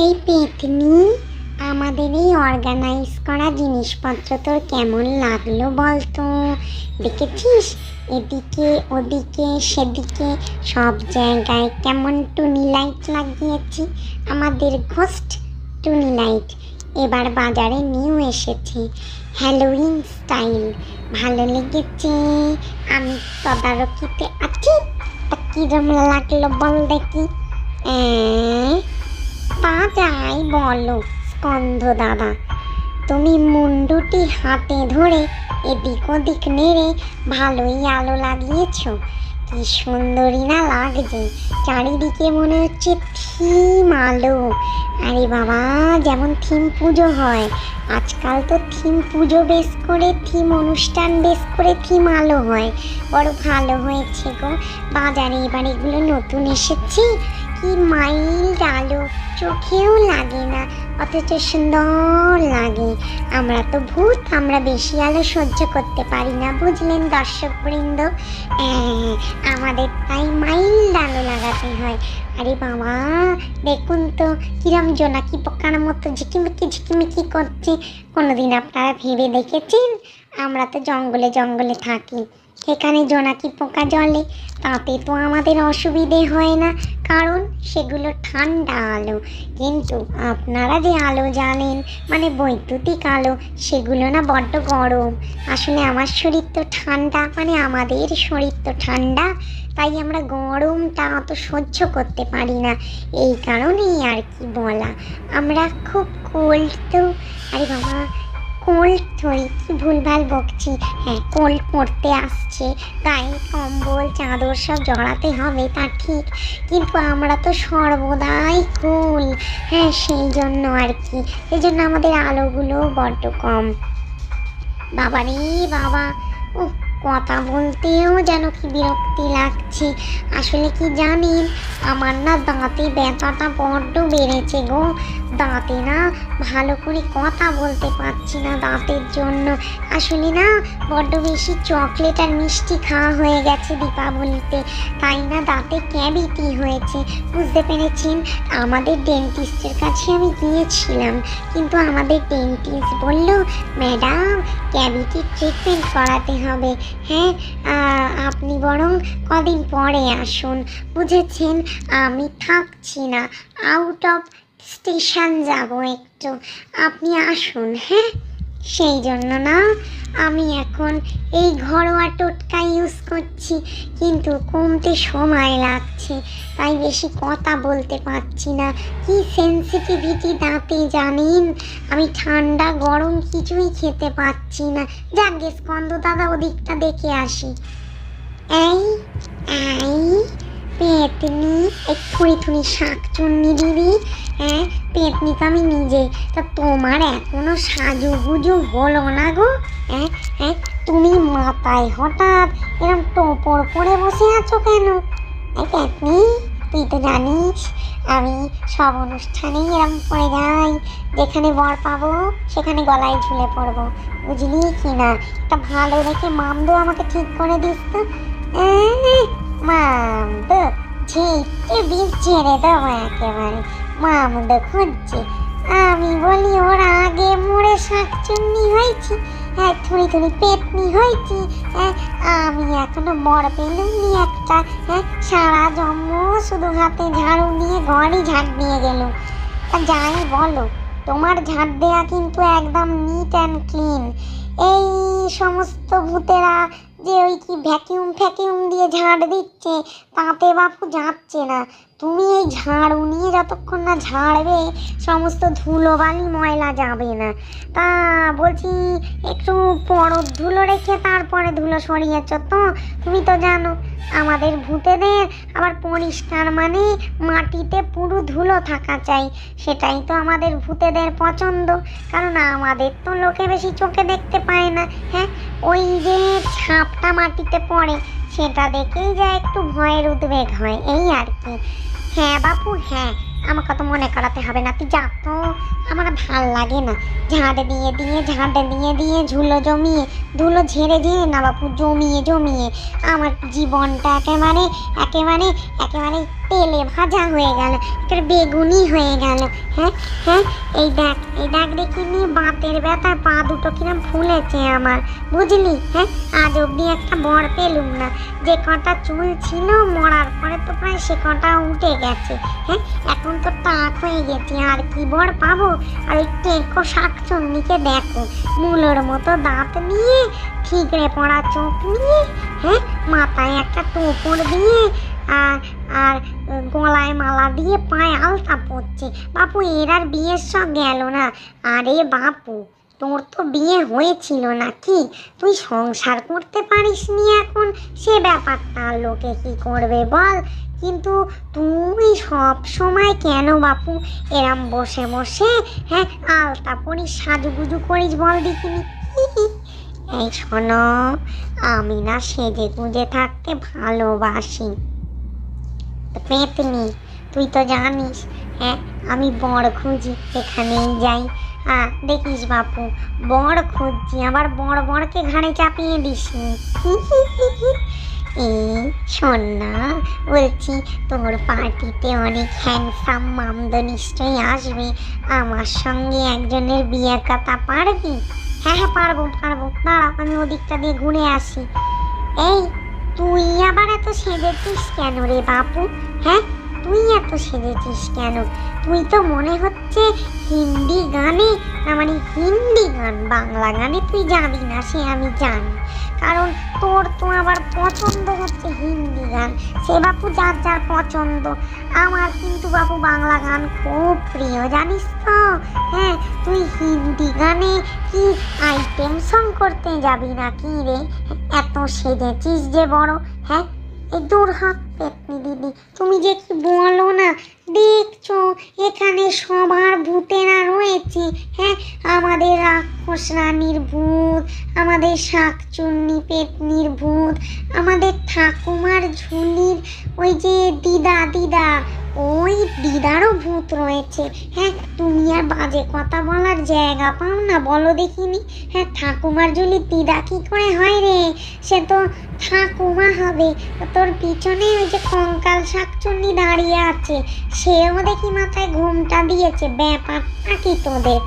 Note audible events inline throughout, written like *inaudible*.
এই পেতনি, আমাদের এই অর্গানাইজ করা জিনিসপত্র তোর কেমন লাগল বলতো? দেখেছিস? এদিকে, ওদিকে, সেদিকে সব জায়গায় কেমন টুনি লাইট লাগিয়েছি? আমাদের ঘোস্ট টুনি লাইট এবার বাজারে নিউ এসেছে। হ্যালোইন স্টাইল ভালো লেগেছে? আমি তদারকিতে আছি? তা কিরম লাগল বল দেখি। তা যাই বলো, স্কন্ধ দাদা। তুমি মুন্ডুটি হাতে ধরে এদিক ওদিক নেড়ে ভালোই আলো লাগিয়েছো। কি সুন্দরী না লাগছে, চারিদিকে মনে হচ্ছে থিম আলো। আরে বাবা, যেমন থিম পুজো হয়। আজকাল তো থিম পুজো বেশ করে, থিম অনুষ্ঠান বেশ করে থিম আলো হয়। বড় ভালো হয়েছে গো। বাজারে এবার এগুলো নতুন এসেছে। কি মাইল্ড আলো, চোখেও লাগে না, অথচ সুন্দর লাগে। আমরা তো ভূত, আমরা বেশি আলো সহ্য করতে পারি না, বুঝলেন দর্শক বৃন্দ আমাদের তাই মাইল্ড আলো লাগাতে হয়। আরে বাবা, দেখুন তো, কিরম জোনাকি পোকার মতো ঝিকিমিকি ঝিকিমিকি করছে। কোনোদিন আপনারা ভেবে দেখেছেন? আমরা তো জঙ্গলে জঙ্গলে থাকি। এখানে জোনাকি পোকা জলে, তাতে তো আমাদের অসুবিধে হয় না, কারণ সেগুলো ঠান্ডা আলো। কিন্তু আপনারা যে আলো জানেন মানে বৈদ্যুতিক আলো, সেগুলো না বড্ড গরম। আসলে আমার শরীর তো ঠান্ডা মানে আমাদের শরীর তো ঠান্ডা, তাই আমরা গরমটা অত সহ্য করতে পারি না। এই কারণেই আর কি বলা। আমরা খুব কোল্ড তো। আরে বাবা কোল্ড থই কি ভুলভাল বকছি। হ্যাঁ কোল্ড পড়তে আসছে। গায়ে কম্বল, চাদর সব জড়াতে হবে, তা ঠিক। কিন্তু আমরা তো সর্বদাই কুল। হ্যাঁ সেই জন্য আর কি। সেই জন্য আমাদের আলোগুলো বড্ড কম। বাবা রে বাবা ও কথা বলতেও যেন কি বিরক্তি লাগছে। আসলে কি জানেন, আমার না দাঁতে ব্যথাটা বড্ড বেড়েছে গো। দাঁতে না ভালো করে কথা বলতে পারছি না দাঁতের জন্য। আসলে না, বড্ড বেশি চকলেট আর মিষ্টি খাওয়া হয়ে গেছে দীপাবলিতে। তাই না দাঁতে ক্যাভিটি হয়েছে। বুঝতে পেরেছেন? আমাদের ডেন্টিস্টের কাছে আমি গিয়েছিলাম, কিন্তু আমাদের ডেন্টিস্ট বলল ম্যাডাম ক্যাভিটি ট্রিটমেন্ট করাতে হবে। হ্যাঁ আপনি বরং কদিন পরে আসুন। বুঝেছেন? আমি থাকছি না। আউট অফ স্টেশন যাব একটু। আপনি আসুন হ্যাঁ? সেই জন্য না, আমি এখন এই ঘরোয়া টোটকা ইউজ করছি, কিন্তু কমতে সময় লাগছে। তাই বেশি কথা বলতে পারছি না। কি সেন্সিটিভিটি দাঁতে জানেন? আমি ঠান্ডা, গরম কিছুই খেতে পাচ্ছি না। যাক গে স্কন্দ দাদা, ওদিকটা দেখে আসি। এই এই পেতনি এক থুড়ি থুড়ি শাক চুন্নি দিবি হ্যাঁ? পেতনি তো আমি নিজে। তা তোমার এখনও সাজু গুজু হলো না গো হ্যাঁ? হ্যাঁ? তুমি মাথায় হঠাৎ এরকম টোপর পরে বসে আছো কেন? এই পেতনি তুই তো জানিস আমি সব অনুষ্ঠানেই এরকম পরে যাই। যেখানে বর পাবো সেখানে গলায় ঝুলে পড়ব। বুঝলি কি না? একটা ভালো দেখে মামদো আমাকে ঠিক করে দিস তো। এহ, মামদো ঝেঁটে বিষ ছেড়ে দেবো একেবারে। মামদো খুঁজছে। আমি বলি, ওর আগে মোড়ে শাকচুন্নি হয়েছি হ্যাঁ থুড়ি থুড়ি পেটনি হয়েছি হ্যাঁ আমি এখনও বড় পেলুমনি একটা হ্যাঁ সারা জন্ম শুধু হাতে ঝাড়ু নিয়ে ঘরই ঝাড় নিয়ে গেল। যাই বলো, তোমার ঝাড় দেয়া কিন্তু একদম নিট অ্যান্ড ক্লিন এই সমস্ত ভূতেরা যে ওই কি ভ্যাকিউম ফ্যাকিউম দিয়ে ঝাড় দিচ্ছে, তাতে বাপু যাচ্ছে না। তুমি এই ঝাড়ু নিয়ে যতক্ষণ না ঝাড়বে, সমস্ত ধুলোবালি ময়লা যাবে না। তা বলছি, একটু পরত ধুলো রেখে তারপরে ধুলো সরিয়েছ তো। তুমি তো জানো, আমাদের ভূতেদের আবার পরিষ্কার মানে মাটিতে পুরো ধুলো থাকা চাই। সেটাই তো আমাদের ভূতেদের পছন্দ। কারণ আমাদের তো লোকে বেশি চোখে দেখতে পায় না হ্যাঁ? ওই যে ছাপটা মাটিতে পড়ে, সেটা দেখেই যা একটু ভয়ের উদ্বেগ হয়, এই আর কি। হ্যাঁ বাপু হ্যাঁ। আমাকে তো মনে করাতে হবে না। তুই যা তো। আমার ভালো লাগে না। ঝাঁট দিয়ে দিয়ে, ঝাঁট দিয়ে দিয়ে ঝুলো জমিয়ে, ধুলো ঝেড়ে ঝেড়ে না বাপু, জমিয়ে জমিয়ে। আমার জীবনটা একেবারে একেবারে একেবারে তেলে ভাজা হয়ে গেল। একেবারে বেগুনি হয়ে গেল। হ্যাঁ হ্যাঁ এই দেখ এই দেখ দেখিনি বাতের ব্যথা, পা দুটো কিরম ফুলেছে আমার। বুঝলি? হ্যাঁ আজ অবধি একটা বর পেলুম না। যে কটা চুল ছিল, মরার পরে তো সে কটা উঠে গেছে। হ্যাঁ এখন তো টাক হয়ে গেছে, আর কি বর পাবো? আর ওই টেকো শাকচন্নিকে দেখো, মূলোর মতো দাঁত নিয়ে, ঠিকরে পড়া চোখ নিয়ে হ্যাঁ মাথায় একটা টোপর দিয়ে, আর আর গলায় মালা দিয়ে পায়ে আলতা পড়ছে বাপু, এর আর বিয়ের সব গেল না। আরে বাপু, তোর তো বিয়ে হয়েছিল নাকি? তুই সংসার করতে পারিস নি এখন? সে ব্যাপারটা লোকে কি করবে বল? কিন্তু তুমি সব সময় কেন বাপু? এরম বসে বসে হ্যাঁ আলতা পরিস সাজুগুজু করিস বল দেখিনি। *laughs* এই শোনো, আমি না সেজে গুজে থাকতে ভালোবাসি। পেতনি, তুই তো জানিস হ্যাঁ আমি বড় খুঁজি, এখানেই যাই। হ্যাঁ দেখিস বাপু বড় খুঁজছি, আবার বড় বড়কে ঘাড়ে চাপিয়ে দিস *laughs* এই শোন না, বলছি তোর পার্টিতে অনেক হ্যান্ডসাম মামদো নিশ্চয়ই আসবে। আমার সঙ্গে একজনের বিয়ের কথা পারবি? হ্যাঁ হ্যাঁ পারব পারব। দাঁড়া, আমি ওদিকটা দিয়ে ঘুরে আসি। এই, তুই আবার এত সেজেছিস কেন রে বাপু? হ্যাঁ তুই এত সেজেছিস কেন? তুই তো মনে হচ্ছে হিন্দি গানে মানে হিন্দি গান, বাংলা গানে তুই যাবি না, সে আমি জানি। কারণ তোর তো আবার পছন্দ হচ্ছে হিন্দি গান, সে বাপু যার যার পছন্দ। আমার কিন্তু বাপু বাংলা গান খুব প্রিয়, জানিস তো? হ্যাঁ তুই হিন্দি গানে কি আইটেম সং করতে যাবি না কি রে? এত সেজেছিস যে বড় হ্যাঁ? দূর হ পেতনি দিদি। তুমি যে কি বলো না? দেখছ, এখানে সবার ভূতেরা রয়েছে হ্যাঁ? আমাদের রাক্ষস রানীর ভূত, আমাদের শাকচুন্নি পেতনির ভূত, আমাদের ঠাকুমার ঝুলির ওই যে দিদা দিদা, ওই দিদারও ভূত রয়েছে হ্যাঁ? তুমি আর বাজে কথা বলার জায়গা পাও না, বলো দেখিনি। হ্যাঁ ঠাকুমার ঝুলির দিদা কি করে হয় রে? সে তো ঠাকুমা হবে। তোর পিছনে ওই যে কঙ্কাল শাকচুন্নি দাঁড়িয়ে আছে, সেও দেখি মাথায় ঘুমটা দিয়েছে। ব্যাপারটা কি তোদের?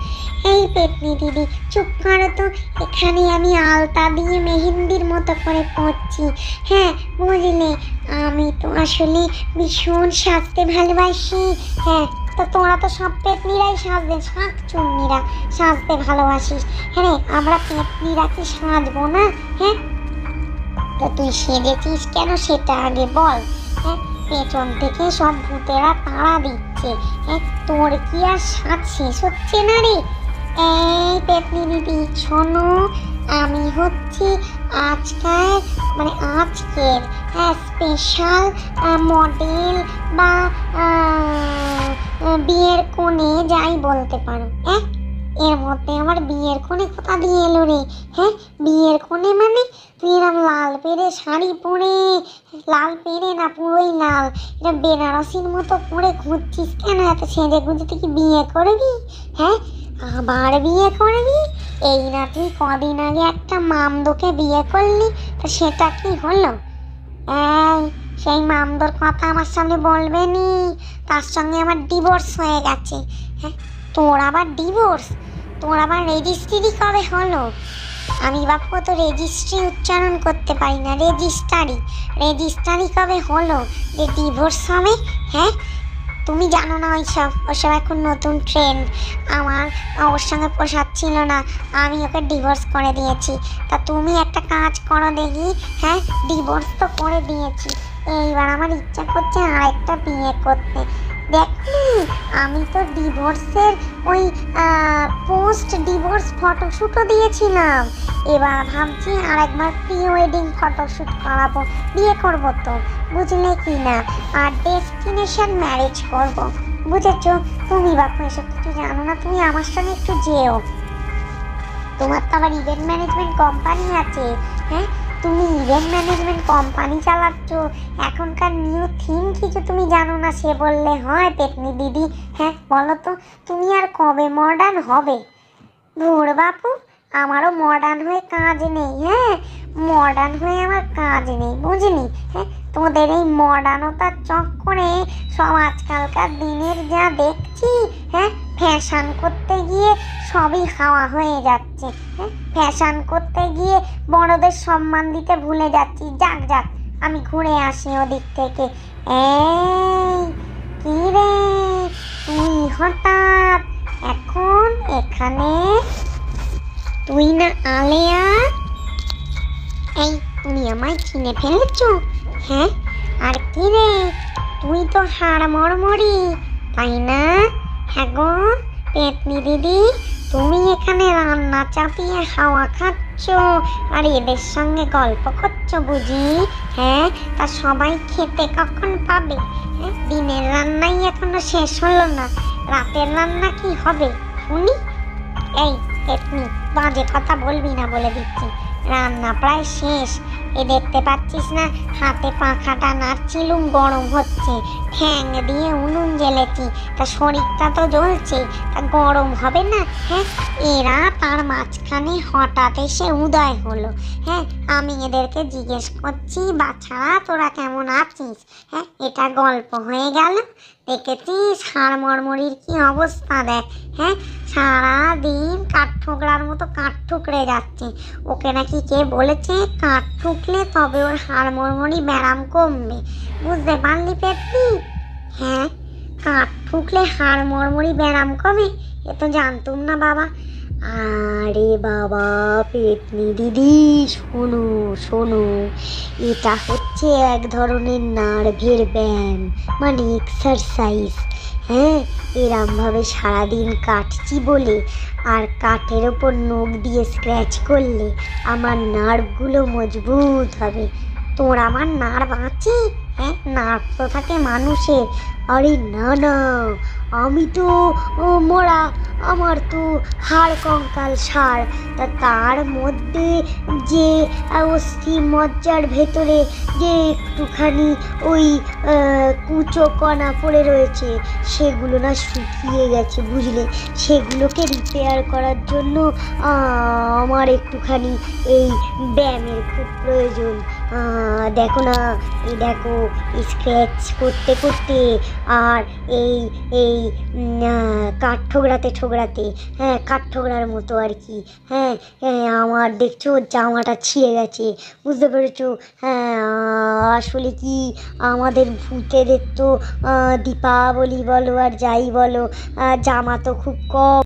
এই পেতনি দিদি, চুপ করো তো। এখানে আমি আলতা দিয়ে মেহেন্দির মতো করে পড়ছি হ্যাঁ বুঝলে, আমি তো আসলে ভীষণ সাজতে ভালোবাসি। হ্যাঁ তো তোরা তো সব পেতনিরাই সাজবে শাক চুন্নিরা সাজতে ভালোবাসিস। হ্যাঁ আমরা পেতনিরা কি সাজবো না? হ্যাঁ? তো তুই সেজেছিস কেন সেটা আগে বল। হ্যাঁ পেছন থেকে সব ভূতেরা তাড়া দিচ্ছে। হ্যাঁ তোর কি আর সাজ শেষ হচ্ছে না রে? এই পেতনি দিদি, শোনো, আমি হচ্ছি আজকাল মানে আজকের হ্যাঁ স্পেশাল মডেল বা বিয়ের কোণে যাই বলতে পারো। হ্যাঁ এর মধ্যে আমার বিয়ের কোণে কোথা দিয়ে এলো রে। হ্যাঁ বিয়ের কোণে মানে? তুই এরম লাল পেরে শাড়ি পরে, লাল পেরে না পুরোই লাল? এটা বেনারসির মতো পরে ঘুরছিস কেন? এত সেজে গুজে তুই কি বিয়ে করবি? হ্যাঁ আবার বিয়ে করবি? এই না তুই কদিন আগে একটা মামদোকে বিয়ে করলি, তো সেটা কি হলো? এই, সেই মামদোর কথা আমার সামনে বলবে নি। তার সঙ্গে আমার ডিভোর্স হয়ে গেছে। হ্যাঁ তোর আবার ডিভোর্স তোর আবার রেজিস্ট্রি কবে হলো? আমি বাপু তো রেজিস্ট্রি উচ্চারণ করতে পারি না। রেজিস্টারি রেজিস্টারি কবে হলো? যে ডিভোর্স হবে হ্যাঁ? তুমি জানো না ওইসব। ওসব এখন নতুন ট্রেন্ড আমার ওর সঙ্গে পোষাচ্ছিল না। আমি ওকে ডিভোর্স করে দিয়েছি। তা তুমি একটা কাজ করো দেখি হ্যাঁ? ডিভোর্স তো করে দিয়েছি। এইবার আমার ইচ্ছা করছে আরেকটা বিয়ে করতে। দেখলি আমি তো ডিভোর্সের ওই পোস্ট ডিভোর্স ফটোশ্যুটও দিয়েছিলাম। এবার ভাবছি আরেকবার প্রি ওয়েডিং ফটোশ্যুট করাবো, বিয়ে করব তো, বুঝলে কি না? আর ডেস্টিনেশন ম্যারেজ করব, বুঝেছ? তুমি বাপু, এসব কিছু জানো না, তুমি আমার সঙ্গে একটু যেও। তোমার তো আবার ইভেন্ট ম্যানেজমেন্ট কোম্পানি আছে হ্যাঁ? তুমি ইভেন্ট ম্যানেজমেন্ট কোম্পানি চালাচ্ছ, এখনকার নিউ থিম কিছু তুমি জানো না? সে বললে, হয়, পেতনি দিদি হ্যাঁ বলো তো, তুমি আর কবে মডার্ন হবে? ভোর বাপু, আমারও মডার্ন হয়ে কাজ নেই হ্যাঁ মডার্ন হয়ে আমার কাজ নেই, বুঝলি? হ্যাঁ তোদের এই মডার্নতার চক্করে সব আজকালকার দিনের যা দেখছি হ্যাঁ ফ্যাশন করতে সবই হাওয়া হয়ে যাচ্ছে ফ্যাশন করতে গিয়ে বড়দের সম্মান দিতে ভুলে যাচ্ছি। যাক যাক, আমি ঘুরে আসি ওদিক থেকে। এই, কি তুই হঠাৎ এখন এখানে? তুই না আলেয়া? এই, তুমি আমায় চিনে ফেলেছো হ্যাঁ? আর কি রে? তুই তো হাড় মরমরি তাই না? হ্যাঁ গো, পেতনি দিদি। তুমি এখানে রান্না চাপিয়ে হাওয়া খাচ্ছ, আর এদের সঙ্গে গল্প করছ বুঝি? হ্যাঁ? তা সবাই খেতে কখন পাবে? হ্যাঁ? দিনের রান্নাই এখনও শেষ হলো না। রাতের রান্না কি হবে? শুনি? এই বাজে কথা বলবি না বলে দিচ্ছি। রান্না প্রায় শেষ। এ দেখতে পাচ্ছিস না? হাতে পাখাটা নাড়ছিলুম গরম হচ্ছে। ঠ্যাং দিয়ে উনুন জ্বেলেছি তা শরীরটা তো জ্বলছে। তা গরম হবে না হ্যাঁ? এরা তার মাঝখানে হঠাৎ এসে উদয় হলো হ্যাঁ? আমি এদেরকে জিজ্ঞেস করছি বাচ্চারা তোরা কেমন আছিস? হ্যাঁ এটা গল্প হয়ে গেল। দেখেছিস হাড় মরমরির কি অবস্থা দেখ হ্যাঁ? সারা দিন কাঠ ঠোকরার মতো কাঠ ঠুকরে যাচ্ছে। ওকে নাকি কে বলেছে? কাঠ ঠুকলে তবে ওর হাড় মরমরি ব্যারাম কমবে। বুঝতে পারলি পেতনি? হ্যাঁ কাঠ ঠুকলে হাড় মরমরি ব্যারাম কমে? এ তো জানতুম না বাবা। আরে বাবা, পেতনি দিদি, শোনো শোনো, এটা হচ্ছে এক ধরনের নার্ভের ব্যায়াম মানে এক্সারসাইজ হ্যাঁ এরমভাবে সারাদিন কাটছি বলে আর কাঠের ওপর নখ দিয়ে স্ক্র্যাচ করলে আমার নার্ভগুলো মজবুত হবে। তোর আমার নার্ভ আছে? হ্যাঁ নার্ভ তো থাকে মানুষের। আরে না না আমি তো মোড়া আমার তো হাড় কঙ্কাল সার। তা তার মধ্যে যে অস্থি মজ্জার ভেতরে যে একটুখানি ওই কুচো কণা পড়ে রয়েছে, সেগুলো না শুকিয়ে গেছে, বুঝলে? সেগুলোকে রিপেয়ার করার জন্য আমার একটুখানি এই ব্যায়ামের খুব প্রয়োজন। দেখো না, এই দেখো স্কেচ করতে করতে আর এই এই কাঠ ঠোকরাতে ঠোকরাতে হ্যাঁ কাঠ ঠোকরার মতো আর কি হ্যাঁ হ্যাঁ আমার দেখছ জামাটা ছিঁড়ে গেছে, বুঝতে পেরেছ? হ্যাঁ আসলে কি আমাদের ভূতেদের তো দীপাবলি বলো আর যাই বলো জামা তো খুব কম।